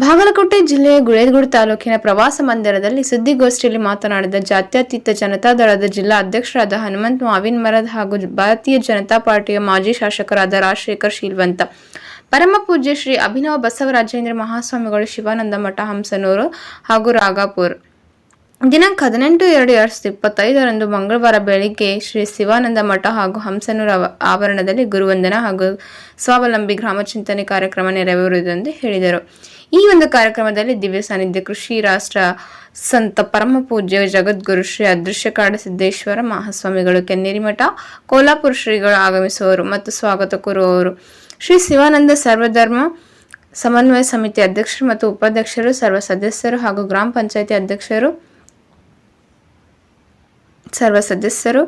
ಬಾಗಲಕೋಟೆ ಜಿಲ್ಲೆಯ ಗುಳೇದಗುಡು ತಾಲೂಕಿನ ಪ್ರವಾಸ ಮಂದಿರದಲ್ಲಿ ಸುದ್ದಿಗೋಷ್ಠಿಯಲ್ಲಿ ಮಾತನಾಡಿದ ಜಾತ್ಯತೀತ ಜನತಾ ದಳದ ಜಿಲ್ಲಾ ಅಧ್ಯಕ್ಷರಾದ ಹನುಮಂತ್ ಮಾವಿನ್ ಮರದ್ ಹಾಗೂ ಭಾರತೀಯ ಜನತಾ ಪಾರ್ಟಿಯ ಮಾಜಿ ಶಾಸಕರಾದ ರಾಜಶೇಖರ್ ಶೀಲ್ವಂತ. ಪರಮ ಪೂಜ್ಯ ಶ್ರೀ ಅಭಿನವ ಬಸವರಾಜೇಂದ್ರ ಮಹಾಸ್ವಾಮಿಗಳು ಶಿವಾನಂದ ಮಠ ಹಂಸನೂರು ಹಾಗೂ ರಾಗಾಪುರ್. ದಿನಾಂಕ ಹದಿನೆಂಟು ಎರಡು ಎರಡು ಸಾವಿರದ ಇಪ್ಪತ್ತೈದರಂದು ಮಂಗಳವಾರ ಬೆಳಿಗ್ಗೆ ಶ್ರೀ ಶಿವಾನಂದ ಮಠ ಹಾಗೂ ಹಂಸನೂರ ಆವ- ಆವರಣದಲ್ಲಿ ಗುರುವಂದನ ಹಾಗೂ ಸ್ವಾವಲಂಬಿ ಗ್ರಾಮ ಚಿಂತನೆ ಕಾರ್ಯಕ್ರಮ ನೆರವೇರುವುದೆಂದು ಹೇಳಿದರು. ಈ ಒಂದು ಕಾರ್ಯಕ್ರಮದಲ್ಲಿ ದಿವ್ಯ ಸಾನ್ನಿಧ್ಯ ಕೃಷಿ ರಾಷ್ಟ್ರ ಸಂತ ಪರಮ ಪೂಜ್ಯ ಜಗದ್ಗುರು ಶ್ರೀ ಅದೃಶ್ಯ ಕಾಡ ಸಿದ್ದೇಶ್ವರ ಮಹಾಸ್ವಾಮಿಗಳು ಕೆನ್ನೇರಿ ಮಠ ಕೋಲಾಪುರ ಶ್ರೀಗಳು ಆಗಮಿಸುವರು ಮತ್ತು ಸ್ವಾಗತ ಕೋರುವವರು. ಶ್ರೀ ಶಿವಾನಂದ ಸರ್ವಧರ್ಮ ಸಮನ್ವಯ ಸಮಿತಿ ಅಧ್ಯಕ್ಷರು ಮತ್ತು ಉಪಾಧ್ಯಕ್ಷರು, ಸರ್ವ ಸದಸ್ಯರು ಹಾಗೂ ಗ್ರಾಮ ಪಂಚಾಯಿತಿ ಅಧ್ಯಕ್ಷರು, ಸರ್ವ ಸದಸ್ಯರು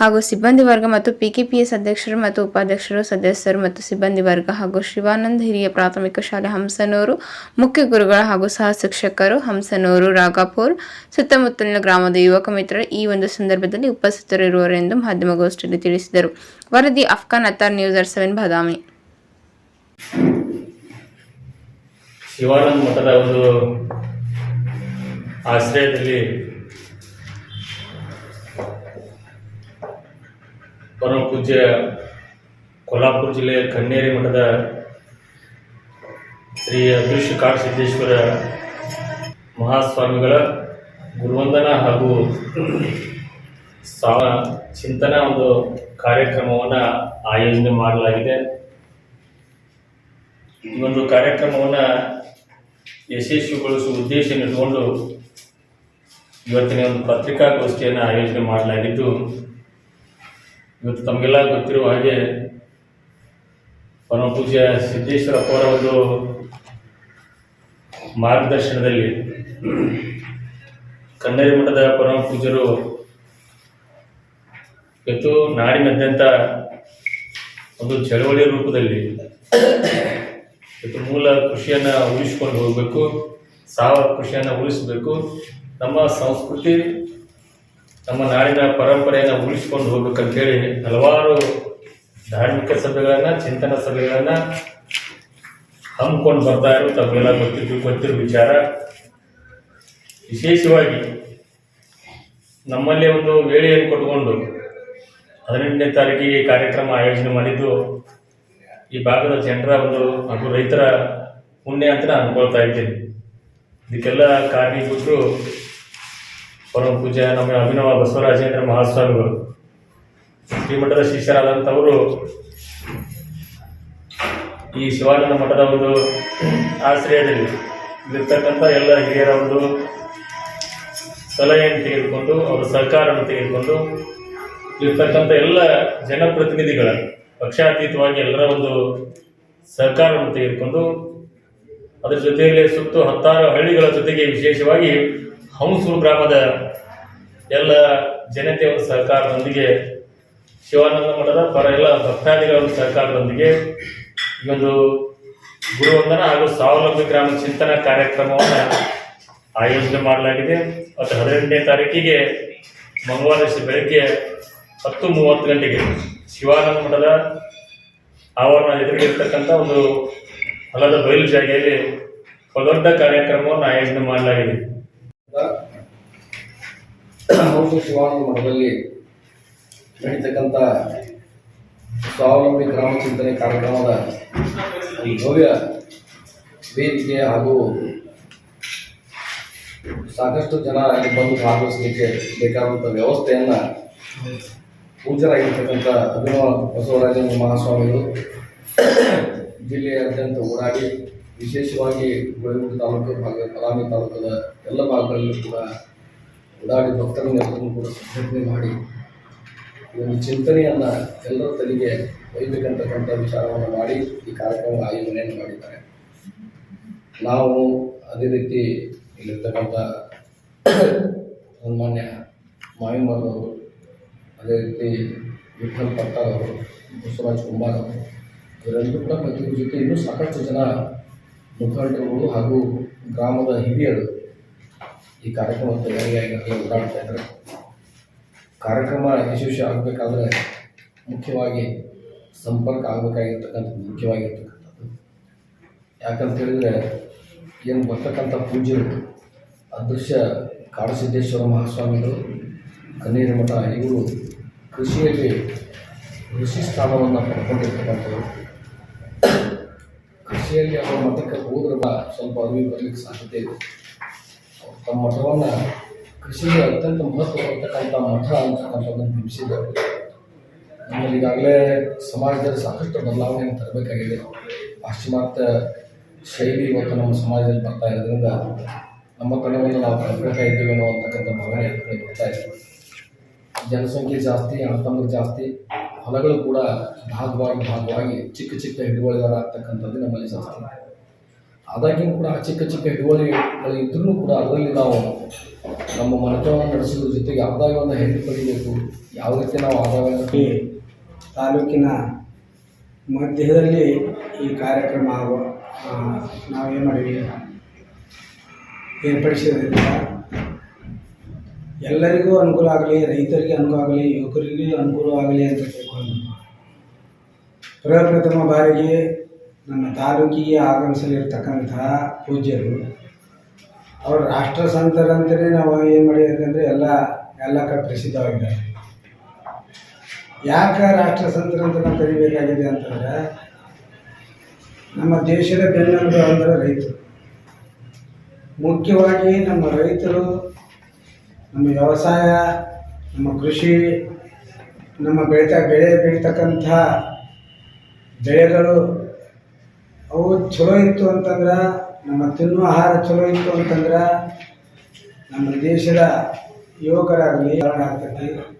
ಹಾಗೂ ಸಿಬ್ಬಂದಿ ವರ್ಗ ಮತ್ತು ಪಿಕೆಪಿಎಸ್ ಅಧ್ಯಕ್ಷರು ಮತ್ತು ಉಪಾಧ್ಯಕ್ಷರು, ಸದಸ್ಯರು ಮತ್ತು ಸಿಬ್ಬಂದಿ ವರ್ಗ ಹಾಗೂ ಶಿವಾನಂದ ಹಿರಿಯ ಪ್ರಾಥಮಿಕ ಶಾಲೆ ಹಂಸನೂರು, ಮುಖ್ಯ ಗುರುಗಳು ಹಾಗೂ ಸಹ ಶಿಕ್ಷಕರು ಹಂಸನೂರು, ರಾಘಾಪುರ್, ಸುತ್ತಮುತ್ತಲಿನ ಗ್ರಾಮದ ಯುವಕ ಮಿತ್ರರು ಈ ಒಂದು ಸಂದರ್ಭದಲ್ಲಿ ಉಪಸ್ಥಿತರಿರುವರು ಎಂದು ಮಾಧ್ಯಮಗೋಷ್ಠಿಯಲ್ಲಿ ತಿಳಿಸಿದರು. ವರದಿ Afghan Attar news R seven Badami. Shivananda ಮಠದ ಒಂದು ಆಶ್ರಯದಲ್ಲಿ ಪರಮ ಪೂಜ್ಯ ಕೊಲ್ಹಾಪುರ ಜಿಲ್ಲೆಯ ಕಣ್ಣೇರಿ ಮಠದ ಶ್ರೀ ಅದೃಶ್ಯ ಕಾಡ ಸಿದ್ದೇಶ್ವರ ಮಹಾಸ್ವಾಮಿಗಳ ಗುರುವಂದನ ಹಾಗೂ ಸಾವ ಚಿಂತನ ಒಂದು ಕಾರ್ಯಕ್ರಮವನ್ನು ಆಯೋಜನೆ ಮಾಡಲಾಗಿದೆ. ಈ ಒಂದು ಕಾರ್ಯಕ್ರಮವನ್ನು ಯಶಸ್ವಿಗೊಳಿಸುವ ಉದ್ದೇಶ ಇಟ್ಟುಕೊಂಡು ಇವತ್ತಿನ ಒಂದು ಪತ್ರಿಕಾಗೋಷ್ಠಿಯನ್ನು ಆಯೋಜನೆ ಮಾಡಲಾಗಿದ್ದು ಇವತ್ತು ತಮಗೆಲ್ಲ ಗೊತ್ತಿರುವ ಹಾಗೆ ಪರಮ ಪೂಜ್ಯ ಸಿದ್ದೇಶ್ವರಪ್ಪ ಅವರ ಒಂದು ಮಾರ್ಗದರ್ಶನದಲ್ಲಿ ಕನ್ನಡಿ ಮಠದ ಪರಮ ಪೂಜ್ಯರು ಇವತ್ತು ನಾಡಿನಾದ್ಯಂತ ಒಂದು ಚಳವಳಿಯ ರೂಪದಲ್ಲಿ ಇವತ್ತು ಮೂಲ ಕೃಷಿಯನ್ನು ಉಳಿಸ್ಕೊಂಡು ಹೋಗಬೇಕು ಸಾವ ಕೃಷಿಯನ್ನು ಉಳಿಸಬೇಕು, ನಮ್ಮ ಸಂಸ್ಕೃತಿ ನಮ್ಮ ನಾಡಿನ ಪರಂಪರೆಯನ್ನು ಉಳಿಸ್ಕೊಂಡು ಹೋಗ್ಬೇಕಂತೇಳಿ ಹಲವಾರು ಧಾರ್ಮಿಕ ಸಭೆಗಳನ್ನು, ಚಿಂತನ ಸಭೆಗಳನ್ನು ಹಮ್ಮಿಕೊಂಡು ಬರ್ತಾ ಇರೋ ತಮಗೆಲ್ಲ ಗೊತ್ತಿದ್ದು ಗೊತ್ತಿರೋ ವಿಚಾರ. ವಿಶೇಷವಾಗಿ ನಮ್ಮಲ್ಲಿ ಒಂದು ವೇಳೆಯನ್ನು ಕೊಟ್ಟುಕೊಂಡು ಹದಿನೆಂಟನೇ ತಾರೀಕಿಗೆ ಕಾರ್ಯಕ್ರಮ ಆಯೋಜನೆ ಮಾಡಿದ್ದು, ಈ ಭಾಗದ ಜನರ ಒಂದು ಹಾಗೂ ರೈತರ ಪುಣ್ಯ ಅಂತ ನಾನು ಅನ್ಕೊಳ್ತಾ ಇದ್ದೀನಿ. ಇದಕ್ಕೆಲ್ಲ ಕಾರಣೀಭೂತರು ಪರಮ ಪೂಜ್ಯ ನಮ್ಮ ಅಭಿನವ ಬಸವರಾಜೇಂದ್ರ ಮಹಾಸ್ವಾಮಿಗಳು. ಶ್ರೀಮಠದ ಶಿಷ್ಯರಾದಂಥವರು ಈ ಶಿವಾನಂದ ಮಠದ ಒಂದು ಆಶ್ರಯದಲ್ಲಿ ಇಲ್ಲಿರ್ತಕ್ಕಂಥ ಎಲ್ಲ ಹಿರಿಯರ ಒಂದು ಸಲಹೆಯನ್ನು ತೆಗೆದುಕೊಂಡು, ಅವರ ಸಹಕಾರವನ್ನು ತೆಗೆದುಕೊಂಡು ಇರ್ತಕ್ಕಂಥ ಎಲ್ಲ ಜನಪ್ರತಿನಿಧಿಗಳ, ಪಕ್ಷಾತೀತವಾಗಿ ಎಲ್ಲರ ಒಂದು ಸಹಕಾರವನ್ನು ತೆಗೆದುಕೊಂಡು, ಅದರ ಜೊತೆಯಲ್ಲಿ ಸುತ್ತು ಹತ್ತಾರು ಹಳ್ಳಿಗಳ ಜೊತೆಗೆ ವಿಶೇಷವಾಗಿ ಹಂಸೂರು ಗ್ರಾಮದ ಎಲ್ಲ ಜನತೆಯ ಒಂದು ಸಹಕಾರದೊಂದಿಗೆ, ಶಿವಾನಂದ ಮಠದ ಪರ ಎಲ್ಲ ಭಕ್ತಾದಿಗಳ ಒಂದು ಸಹಕಾರದೊಂದಿಗೆ ಈ ಗುರುವಂದನ ಹಾಗೂ ಸ್ವಾವಲಂಬಿ ಗ್ರಾಮ ಚಿಂತನ ಕಾರ್ಯಕ್ರಮವನ್ನು ಆಯೋಜನೆ ಮಾಡಲಾಗಿದೆ. ಮತ್ತು ಹದಿನೆಂಟನೇ ತಾರೀಕಿಗೆ ಮಂಗಳವಾರ ಬೆಳಗ್ಗೆ ಹತ್ತು ಮೂವತ್ತು ಗಂಟೆಗೆ ಶಿವಾನಂದ ಮಠದ ಆವರಣ ಎದುರಿಗಿರ್ತಕ್ಕಂಥ ಒಂದು ಹೊಲದ ಬಯಲು ಜಾಗೆಯಲ್ಲಿ ದೊಡ್ಡ ಕಾರ್ಯಕ್ರಮವನ್ನು ಆಯೋಜನೆ ಮಾಡಲಾಗಿದೆ. ಶಿವಾನಂದ ಮಠದಲ್ಲಿ ನಡೀತಕ್ಕಂಥ ಸ್ವಾವಲಂಬಿ ಗ್ರಾಮ ಚಿಂತನೆ ಕಾರ್ಯಕ್ರಮದ ಈ ಭವ್ಯ ವೇದಿಕೆ ಹಾಗೂ ಸಾಕಷ್ಟು ಜನ ಇಲ್ಲಿ ಬಂದು ಭಾಗವಹಿಸಲಿಕ್ಕೆ ಬೇಕಾದಂಥ ವ್ಯವಸ್ಥೆಯನ್ನು ಪೂಜರಾಗಿರ್ತಕ್ಕಂಥ ಅಭಿನವ ಬಸವರಾಜೇಂದ್ರ ಮಹಾಸ್ವಾಮಿಗಳು ಜಿಲ್ಲೆಯಾದ್ಯಂತ ಓಡಾಡಿ ವಿಶೇಷವಾಗಿ ಗುಳಗುಂಟೆ ತಾಲೂಕು ಭಾಗ ಕಲಾಮಿ ತಾಲೂಕದ ಎಲ್ಲ ಭಾಗಗಳಲ್ಲೂ ಕೂಡ ಓಡಾಡಿ ಭಕ್ತರನ್ನೆಲ್ಲರನ್ನು ಕೂಡ ಸಂಘಟನೆ ಮಾಡಿ ಈ ಒಂದು ಚಿಂತನೆಯನ್ನು ಎಲ್ಲರ ತಲೆಗೆ ಒಯ್ಬೇಕಂತಕ್ಕಂಥ ವಿಚಾರವನ್ನು ಮಾಡಿ ಈ ಕಾರ್ಯಕ್ರಮ ಆಯೋಜನೆಯನ್ನು ಮಾಡಿದ್ದಾರೆ. ನಾವು ಅದೇ ರೀತಿ ಇಲ್ಲಿರ್ತಕ್ಕಂಥ ಸನ್ಮಾನ್ಯ ಮಾಯಮ್ಮರವರು, ಅದೇ ರೀತಿ ವಿಠಲ್ ಪಟ್ಟಾರ್ ಅವರು ಬಸವರಾಜ್ ಕುಂಬಾರ್ ಅವರು ಇವರೆಲ್ಲರೂ ಕೂಡ ಮತ್ತು ಜೊತೆ ಇನ್ನೂ ಸಾಕಷ್ಟು ಜನ ಮುಖಂಡರುಗಳು ಹಾಗೂ ಗ್ರಾಮದ ಹಿರಿಯರು ಈ ಕಾರ್ಯಕ್ರಮ ತಯಾರಿಯಾಗಿ ಓಡಾಡ್ತಾ ಇದ್ದಾರೆ. ಕಾರ್ಯಕ್ರಮ ಯಶಸ್ವಿ ಆಗಬೇಕಾದ್ರೆ ಮುಖ್ಯವಾಗಿ ಸಂಪರ್ಕ ಆಗಬೇಕಾಗಿರ್ತಕ್ಕಂಥದ್ದು, ಮುಖ್ಯವಾಗಿರ್ತಕ್ಕಂಥದ್ದು. ಯಾಕಂತ ಹೇಳಿದರೆ, ಏನು ಬರ್ತಕ್ಕಂಥ ಪೂಜ್ಯರು, ಅದೃಶ್ಯ ಕಾಡಸಿದ್ದೇಶ್ವರ ಮಹಾಸ್ವಾಮಿಗಳು ಕನ್ನೀರ ಮಠ, ಇವರು ಕೃಷಿಯಲ್ಲಿ ಕೃಷಿ ಸ್ಥಾನವನ್ನು ಪಡ್ಕೊಂಡಿರ್ತಕ್ಕಂಥವ್ರು. ಕೃಷಿಯಲ್ಲಿ ಅವರ ಮಠಕ್ಕೆ ಹೋದ್ರೆ ಸ್ವಲ್ಪ ಅರಿವು ಬರಲಿಕ್ಕೆ ಸಾಧ್ಯತೆ ಇದೆ. ತಮ್ಮ ಮಠವನ್ನು ಕೃಷಿಗೆ ಅತ್ಯಂತ ಮಹತ್ವ ಕೊಡ್ತಕ್ಕಂಥ ಮಠ ಅಂತಕ್ಕಂಥದ್ದನ್ನು ಬಿಂಬಿಸಿದ್ದಾರೆ ನಮ್ಮಲ್ಲಿ ಈಗಾಗಲೇ ಸಮಾಜದಲ್ಲಿ ಸಾಕಷ್ಟು ಬದಲಾವಣೆಯನ್ನು ತರಬೇಕಾಗಿದೆ. ಪಾಶ್ಚಿಮಾತ್ಯ ಶೈಲಿ ಇವತ್ತು ನಮ್ಮ ಸಮಾಜದಲ್ಲಿ ಬರ್ತಾ ಇರೋದ್ರಿಂದ ನಮ್ಮ ಕಡೆಯಿಂದ ನಾವು ಕಳ್ಕೊಳ್ತಾ ಇದ್ದೀವಿ ಅನ್ನೋ ಅಂತಕ್ಕಂಥ ಭಾವನೆ ಬರ್ತಾ ಇದೆ. ಜನಸಂಖ್ಯೆ ಜಾಸ್ತಿ ಅಣ್ಣತಮ್ಮರು ಜಾಸ್ತಿ ಹೊಲಗಳು ಕೂಡ ಭಾಗವಾಗಿ ಭಾಗವಾಗಿ ಚಿಕ್ಕ ಚಿಕ್ಕ ಹಿಡುವಳಿಗಳಾಗ್ತಕ್ಕಂಥದ್ದು ನಮ್ಮಲ್ಲಿ ಜಾಸ್ತಿ ಆದಾಗ್ಯೂ ಕೂಡ ಆ ಚಿಕ್ಕ ಚಿಕ್ಕ ಹಿಡುವಳಿಗಳು ಇದ್ರೂ ಕೂಡ ಅದರಲ್ಲಿ ನಾವು ನಮ್ಮ ಮನೆತನವನ್ನು ನಡೆಸೋದ್ರ ಜೊತೆಗೆ ಆದಾಯ ಒಂದು ಹೆಣ್ಣು ಪಡಿಬೇಕು ಯಾವ ರೀತಿ ನಾವು ಆದಾಯವನ್ನು ತಾಲೂಕಿನ ಮಧ್ಯದಲ್ಲಿ ಈ ಕಾರ್ಯಕ್ರಮ ಆಗುವ ನಾವೇನು ಮಾಡಿವಿ ಏರ್ಪಡಿಸಿದ್ರಿಂದ ಎಲ್ಲರಿಗೂ ಅನುಕೂಲ ಆಗಲಿ, ರೈತರಿಗೆ ಅನುಕೂಲ ಆಗಲಿ, ಯುವಕರಿಗೂ ಅನುಕೂಲ ಆಗಲಿ ಅಂತ ಪ್ರಪ್ರಥಮ ಬಾರಿಗೆ ನಮ್ಮ ತಾಲೂಕಿಗೆ ಆಗಮಿಸಲಿರ್ತಕ್ಕಂತಹ ಪೂಜ್ಯರು. ಅವರು ರಾಷ್ಟ್ರ ಸಂತರಂತಲೇ ನಾವು ಏನು ಮಾಡಿದ್ರೆ ಎಲ್ಲ ಎಲ್ಲ ಕಡೆ ಪ್ರಸಿದ್ಧವಾಗಿದ್ದಾರೆ. ಯಾಕೆ ರಾಷ್ಟ್ರ ಸಂತರಂತ ನಾವು ಕರಿಬೇಕಾಗಿದೆ ಅಂತಂದ್ರೆ, ನಮ್ಮ ದೇಶದ ಬೆನ್ನೆಲುಬು ಅಂದರೆ ರೈತರು. ಮುಖ್ಯವಾಗಿ ನಮ್ಮ ರೈತರು, ನಮ್ಮ ವ್ಯವಸಾಯ, ನಮ್ಮ ಕೃಷಿ ನಮ್ಮ ಬೆಳೀತಾ, ಬೆಳೆ ಬೆಳೀತಕ್ಕಂಥ ಬೆಳೆಗಳು ಅವು ಚಲೋ ಇತ್ತು ಅಂತಂದ್ರೆ, ನಮ್ಮ ತಿನ್ನುವ ಆಹಾರ ಚಲೋ ಇತ್ತು ಅಂತಂದ್ರೆ, ನಮ್ಮ ದೇಶದ ಯುವಕರಾಗಲಿ ಆಗ್ತೈತಿ.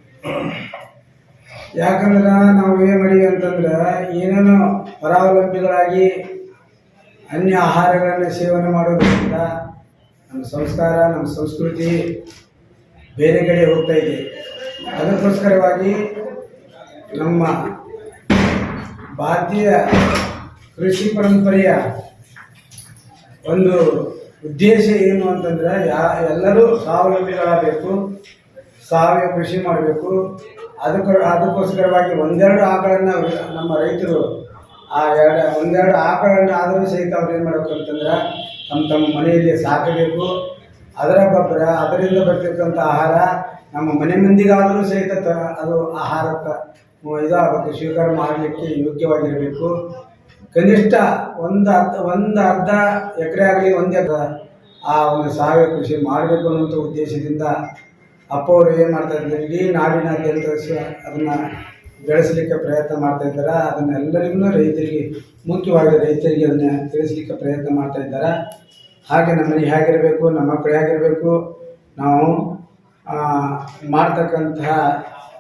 ಯಾಕಂದ್ರೆ ನಾವು ಏನು ಮಾಡೀವಿ ಅಂತಂದ್ರೆ, ಏನೇನೋ ಪರಾವಲಂಬಿಗಳಾಗಿ ಅನ್ಯ ಆಹಾರಗಳನ್ನು ಸೇವನೆ ಮಾಡೋದ್ರಿಂದ ನಮ್ಮ ಸಂಸ್ಕಾರ, ನಮ್ಮ ಸಂಸ್ಕೃತಿ ಬೇರೆ ಕಡೆ ಹೋಗ್ತಾ ಇದೆ. ಅದಕ್ಕೋಸ್ಕರವಾಗಿ ನಮ್ಮ ಭಾರತೀಯ ಕೃಷಿ ಪರಂಪರೆಯ ಒಂದು ಉದ್ದೇಶ ಏನು ಅಂತಂದ್ರೆ ಯಾ ಎಲ್ಲರೂ ಸ್ವಾವಲಂಬಿಗಳಾಗಬೇಕು, ಸಾವಯವ ಕೃಷಿ ಮಾಡಬೇಕು. ಅದಕ್ಕೆ ಅದಕ್ಕೋಸ್ಕರವಾಗಿ ಒಂದೆರಡು ಆಕಳನ್ನು ನಮ್ಮ ರೈತರು ಆ ಎರಡು ಒಂದೆರಡು ಆಕಳನ್ನು ಆದರೂ ಸಹಿತ ಅವ್ರು ಏನು ಮಾಡಬೇಕು ಅಂತಂದ್ರೆ ತಮ್ಮ ತಮ್ಮ ಮನೆಯಲ್ಲಿ ಸಾಕಬೇಕು. ಅದರ ಗೊಬ್ಬರ, ಅದರಿಂದ ಬರ್ತಕ್ಕಂಥ ಆಹಾರ, ನಮ್ಮ ಮನೆ ಮಂದಿಗಾದರೂ ಸಹಿತ ಅದು ಆಹಾರ ತ- ಇದಾಗಬೇಕು, ಸ್ವೀಕಾರ ಮಾಡಲಿಕ್ಕೆ ಯೋಗ್ಯವಾಗಿರಬೇಕು. ಕನಿಷ್ಠ ಒಂದು ಅರ್ಧ ಒಂದು ಅರ್ಧ ಎಕರೆ ಆಗಲಿ, ಒಂದು ಎಕರೆ ಆ ಒಂದು ಸಾವಯವ ಕೃಷಿ ಮಾಡಬೇಕು ಅನ್ನುವಂಥ ಉದ್ದೇಶದಿಂದ ಅಪ್ಪ ಅವರು ಏನು ಮಾಡ್ತಾ ಇದ್ದಾರೆ, ಇಡೀ ನಾಡಿನಾದ್ಯಂತ ಅದನ್ನ ಬೆಳೆಸಲಿಕ್ಕೆ ಪ್ರಯತ್ನ ಮಾಡ್ತಾ ಇದ್ದಾರೆ. ಅದನ್ನೆಲ್ಲರಿಗೂ ರೈತರಿಗೆ, ಮುಖ್ಯವಾಗಿ ರೈತರಿಗೆ ಅದನ್ನ ತಿಳಿಸ್ಲಿಕ್ಕೆ ಪ್ರಯತ್ನ ಮಾಡ್ತಾ ಇದ್ದಾರೆ. ಹಾಗೆ ನಮ್ಮ ಮನೆ ಹೇಗಿರಬೇಕು, ನಮ್ಮ ಮಕ್ಕಳು ಹೇಗಿರಬೇಕು, ನಾವು ಮಾಡ್ತಕ್ಕಂತಹ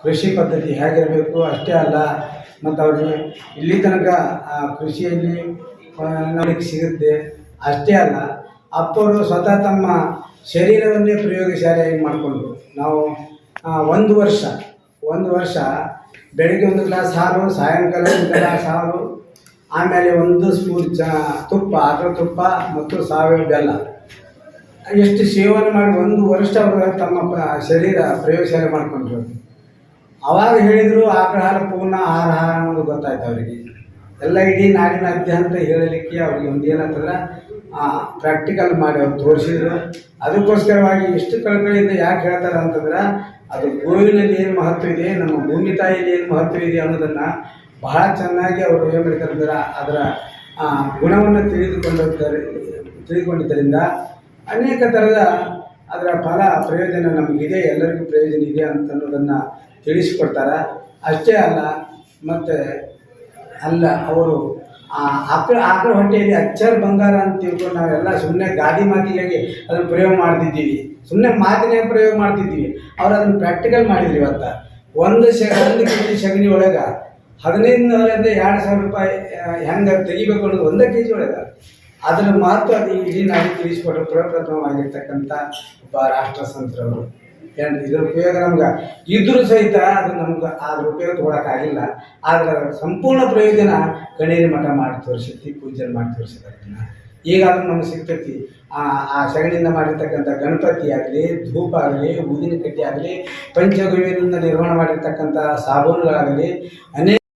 ಕೃಷಿ ಪದ್ಧತಿ ಹೇಗಿರಬೇಕು ಅಷ್ಟೇ ಅಲ್ಲ, ಮತ್ತು ಅವ್ರಿಗೆ ಇಲ್ಲಿ ತನಕ ಆ ಕೃಷಿಯಲ್ಲಿ ನಮಗೆ ಸಿಗುತ್ತೆ ಅಷ್ಟೇ ಅಲ್ಲ ಅಪ್ಪವರು ಸ್ವತಃ ತಮ್ಮ ಶರೀರವನ್ನೇ ಪ್ರಯೋಗಶಾಲೆಯಾಗಿ ಮಾಡಿಕೊಂಡು ನಾವು ಒಂದು ವರ್ಷ ಒಂದು ವರ್ಷ ಬೆಳಿಗ್ಗೆ ಒಂದು ಗ್ಲಾಸ್ ಹಾಲು, ಸಾಯಂಕಾಲ ಒಂದು ಗ್ಲಾಸ್ ಹಾಲು ಆಮೇಲೆ ಒಂದು ಸ್ಪೂನ್ ಚ, ತುಪ್ಪ ಆಕಳ ತುಪ್ಪ ಮತ್ತು ಸಾವಯವ ಬೆಲ್ಲ. ಎಷ್ಟು ಸೇವನೆ ಮಾಡಿ ಒಂದು ವರ್ಷ ಅವರು ತಮ್ಮ ಶರೀರ ಪ್ರಯೋಗಶಾಲೆ ಮಾಡ್ಕೊಂಡ್ರು. ಅವಾಗ ಹೇಳಿದರು ಆಕಳ ಪೂರ್ಣ ಆಹಾರ ಅನ್ನೋದು ಗೊತ್ತಾಯ್ತು ಅವರಿಗೆ. ಎಲ್ಲ ಇಡೀ ನಾಡಿನ ಅಂತ ಹೇಳಲಿಕ್ಕೆ ಅವ್ರಿಗೆ ಒಂದು ಏನಂತಂದ್ರೆ ಪ್ರಾಕ್ಟಿಕಲ್ ಮಾಡಿ ಅವ್ರು ತೋರಿಸಿದ್ರು. ಅದಕ್ಕೋಸ್ಕರವಾಗಿ ಎಷ್ಟು ಕಳಕಳಿಯಿಂದ ಯಾಕೆ ಹೇಳ್ತಾರೆ ಅಂತಂದ್ರೆ ಅದು ಗೋವಿನಲ್ಲಿ ಏನು ಮಹತ್ವ ಇದೆ, ನಮ್ಮ ಭೂಮಿ ತಾಯಿಯಲ್ಲಿ ಏನು ಮಹತ್ವ ಇದೆ ಅನ್ನೋದನ್ನು ಬಹಳ ಚೆನ್ನಾಗಿ ಅವರು ಏನು ಮಾಡ್ತಾರೆ ಅಂದ್ರೆ ಅದರ ಗುಣವನ್ನು ತಿಳಿದುಕೊಂಡಿದ್ದಾರೆ, ತಿಳಿದುಕೊಂಡಿದ್ದರಿಂದ ಅನೇಕ ಥರದ ಅದರ ಫಲ, ಪ್ರಯೋಜನ ನಮಗಿದೆ, ಎಲ್ಲರಿಗೂ ಪ್ರಯೋಜನ ಇದೆ ಅಂತ ಅನ್ನೋದನ್ನು ತಿಳಿಸಿಕೊಡ್ತಾರೆ. ಅಷ್ಟೇ ಅಲ್ಲ, ಮತ್ತು ಅಲ್ಲ, ಅವರು, ಆ ಆಕಳ ಆಕಳ ಹೊಟ್ಟೆಯಲ್ಲಿ ಅಚ್ಚರ ಬಂಗಾರ ಅಂತ ತಿಳ್ಕೊಂಡು ನಾವೆಲ್ಲ ಸುಮ್ಮನೆ ಗಾದಿ ಮಾತಿಗಾಗಿ ಅದನ್ನು ಪ್ರಯೋಗ ಮಾಡ್ತಿದ್ದೀವಿ. ಸುಮ್ಮನೆ ಮಾತಿನೇ ಪ್ರಯೋಗ ಮಾಡ್ತಿದ್ದೀವಿ. ಅವ್ರು ಅದನ್ನು ಪ್ರಾಕ್ಟಿಕಲ್ ಮಾಡಿದ್ರು ಇವತ್ತು. ಒಂದು ಶೆ ಒಂದು ಕೆ ಜಿ ಸಗಣಿ ಒಳಗೆ ಹದಿನೈದು ನೂರಿಂದ ಎರಡು ಸಾವಿರ ರೂಪಾಯಿ ಹೆಂಗೆ ತೆಗಿಬೇಕು ಅನ್ನೋದು ಒಂದೇ ಕೆ ಜಿ ಒಳಗೆ. ಅದರ ಮಹತ್ವ ಅದು ಇಡೀ ನಾವು ತಿಳಿಸ್ಕೊಟ್ರು ಪ್ರಪ್ರಥಮವಾಗಿರ್ತಕ್ಕಂಥ ಒಬ್ಬ ರಾಷ್ಟ್ರ ಸಂತರವರು ಏನು ಇದರ ಉಪಯೋಗ ನಮ್ಗೆ? ಇದ್ರೂ ಸಹಿತ ಅದು ನಮ್ಗೆ ಅದ್ರ ಉಪಯೋಗ ತೊಗೊಳಕ್ಕಾಗಿಲ್ಲ. ಆದ್ರೆ ಅದರ ಸಂಪೂರ್ಣ ಪ್ರಯೋಜನ ಗಣೇರಿ ಮಠ ಮಾಡಿ ತೋರಿಸಿ ಪೂಜೆ ಮಾಡಿ ಅದನ್ನ. ಈಗ ಅದು ನಮ್ಗೆ ಸಿಗ್ತೈತಿ. ಆ ಆ ಸಗಣಿಯಿಂದ ಮಾಡಿರ್ತಕ್ಕಂಥ ಗಣಪತಿ ಆಗಲಿ, ಧೂಪ ಆಗಲಿ, ಊದಿನ ಕಟ್ಟಿ ಆಗಲಿ, ಪಂಚಗವ್ಯದಿಂದ ನಿರ್ಮಾಣ ಮಾಡಿರ್ತಕ್ಕಂಥ ಸಾಬೂನುಗಳಾಗಲಿ, ಅನೇಕ